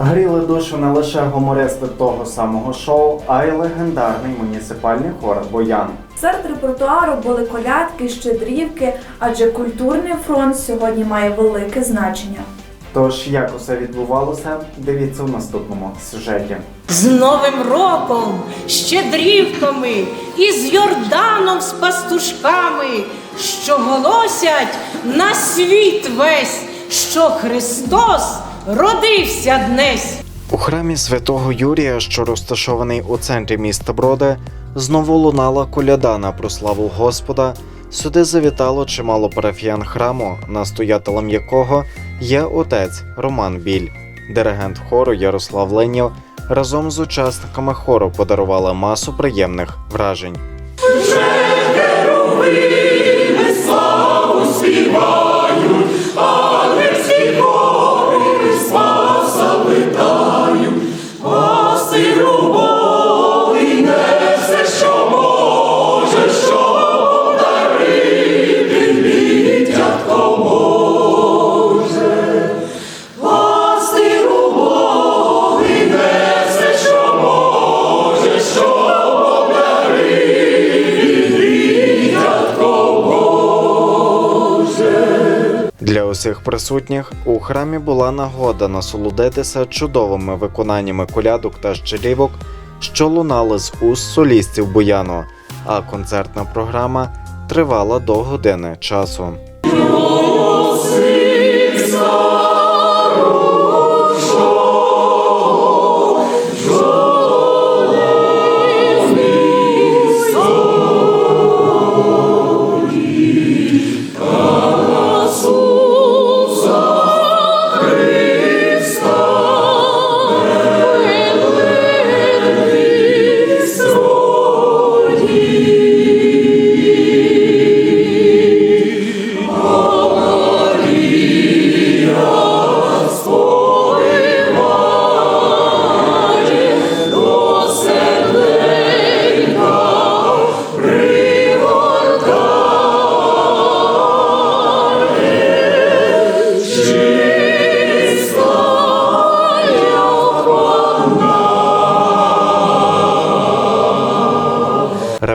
Гріли душу не лише гумористи того самого шоу, а й легендарний муніципальний хор Боян. Серед репертуару були колядки, щедрівки, адже культурний фронт сьогодні має велике значення. Тож як усе відбувалося, дивіться в наступному сюжеті. З Новим роком, щедрівками і з Йорданом з пастушками, що голосять на світ весь, що Христос родився днесь. У храмі святого Юрія, що розташований у центрі міста Броди, знову лунала коляда на прославу Господа. Сюди завітало чимало парафіян храму, настоятелем якого є отець Роман Біль. Диригент хору Ярослав Ленєв разом з учасниками хору подарували масу приємних вражень. Усіх присутніх у храмі була нагода насолодитися чудовими виконаннями колядок та щелівок, що лунали з уст солістів буяну, а концертна програма тривала до години часу.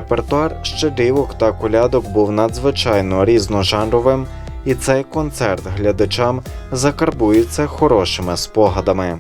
Репертуар щедрівок та колядок був надзвичайно різножанровим, і цей концерт глядачам закарбується хорошими спогадами.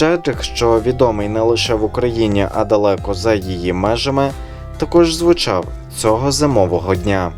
Щедрик, що відомий не лише в Україні, а далеко за її межами, також звучав цього зимового дня.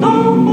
dum,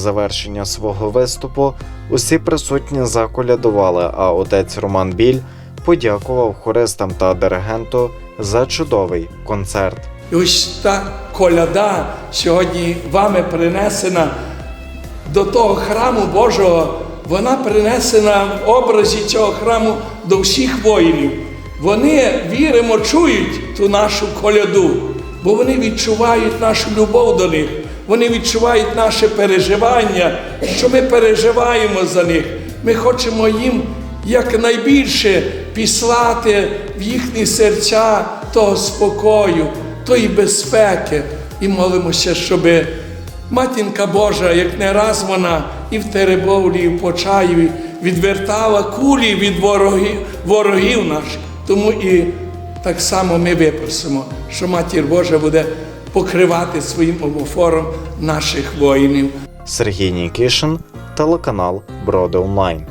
завершення свого виступу усі присутні заколядували, а отець Роман Біль подякував хористам та диригенту за чудовий концерт. І ось та коляда сьогодні вами принесена до того храму Божого, вона принесена в образі цього храму до всіх воїнів. Вони віримо, чують ту нашу коляду, бо вони відчувають нашу любов до них, вони відчувають наше переживання, що ми переживаємо за них. Ми хочемо їм якнайбільше післати в їхні серця того спокою, тої безпеки, і молимося, щоби Матінка Божа, як не раз вона і в Теребовлі, і в Почаєві відвертала кулі від ворогів, ворогів наших. Тому і так само ми випросимо, що Матір Божа буде покривати своїм омофором наших воїнів. Сергій Нікішин, телеканал Броди Онлайн.